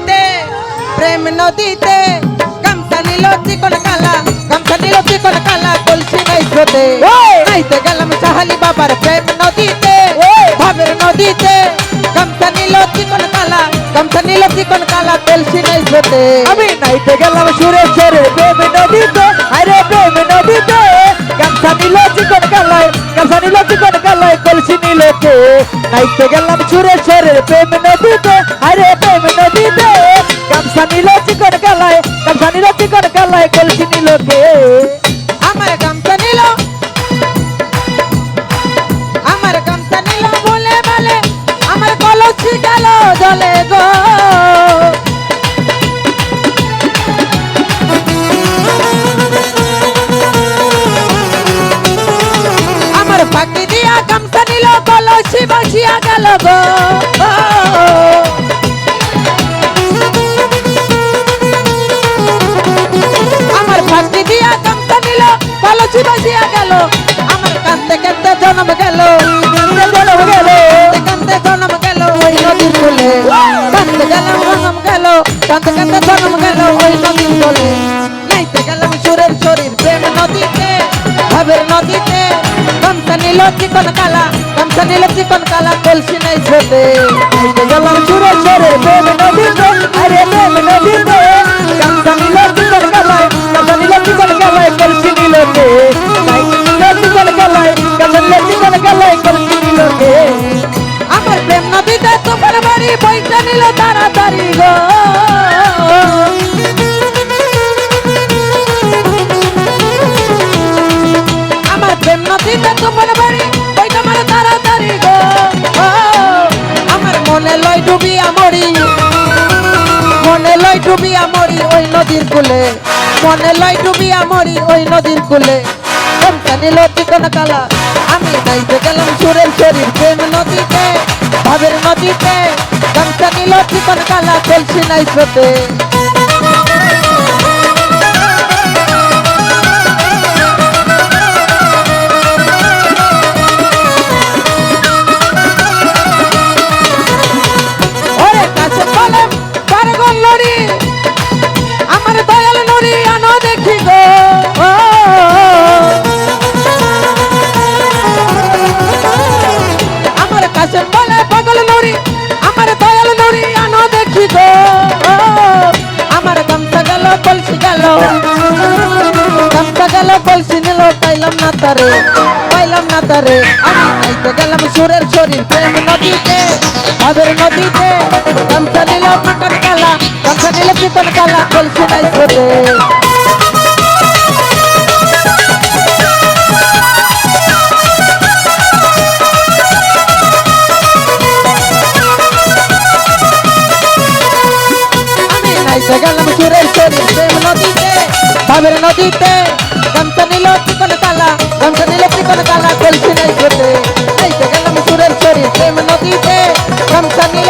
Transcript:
নদীতে প্রেম নদীতে গামছা নিল চিকন কালা গামছা নিল চিকন কালা কলসি নাই স্রোতে। নাইতে গেলাম সাহালি বাবার প্রেম নদীতে ভাবের নদীতে গামছা নিল চিকন কালা গামছা নিল চিকন কালা কলসি নাই স্রোতে। আমি নাইতে গেলাম সুরেশ্বরের প্রেম নদীতে আরে প্রেম নদীতে গামছা নিল চিকন কালায় গামছা নিল চিকন কালায় কলসি নিল কে? নাইতে গেলাম সুরেশ্বরের প্রেম কালায় কলসি নিল কে? আমার গামছা নিল। আমার গামছা নিল বলে বলে আমার কলসি গেল জলে গো। আমার ফাঁকি দিয়া গামছা নিল, কলসি বাসিয়া গেল গো। জন্ম গেল জনম গেল কান্দতে জন্ম গেল ওই নদীর কোলে কান্দতে গেলাম জন্ম গেল কান্দতে কান্দতে জন্ম গেল ওই নদীর কোলে নাইতে গেলাম সুরের শরীর প্রেম নদীতে ভাবের নদীতে গামছা চিকন কালা কলসি নাই আমার মনে লয় ডুবিয়া মরি মনে লয় ডুবিয়া মরি ওই নদীর কূলে। মনে লয় ডুবিয়া মরি ওই নদীর কূলে। গামছা নিল কালা? আমি নাইতে গেলাম সুরের নদীতে, ভাবের নদীতে। চিকন কালা কলসি নাই স্রোতে আমার গামছা গেল, কলসি গেল। গামছা গেল, কলসি নিল, পাইলাম না তারে, পাইলাম না তারে। আমি নাইতে গেলাম সুরের শরীর প্রেম নদীতে, ভাবের নদীতে। গামছা নিল কালা গামছা নিল চিকন কালা কলসি নাই গেলাম সুরের শরীর প্রেম নদীতে, ভাবের নদীতে, গামছা নিল চিকন কালা গামছা নিল চিকন কালা কলসি নাই নাইতে গেলাম সুরের শরীর প্রেম নদীতে, গামছা নিল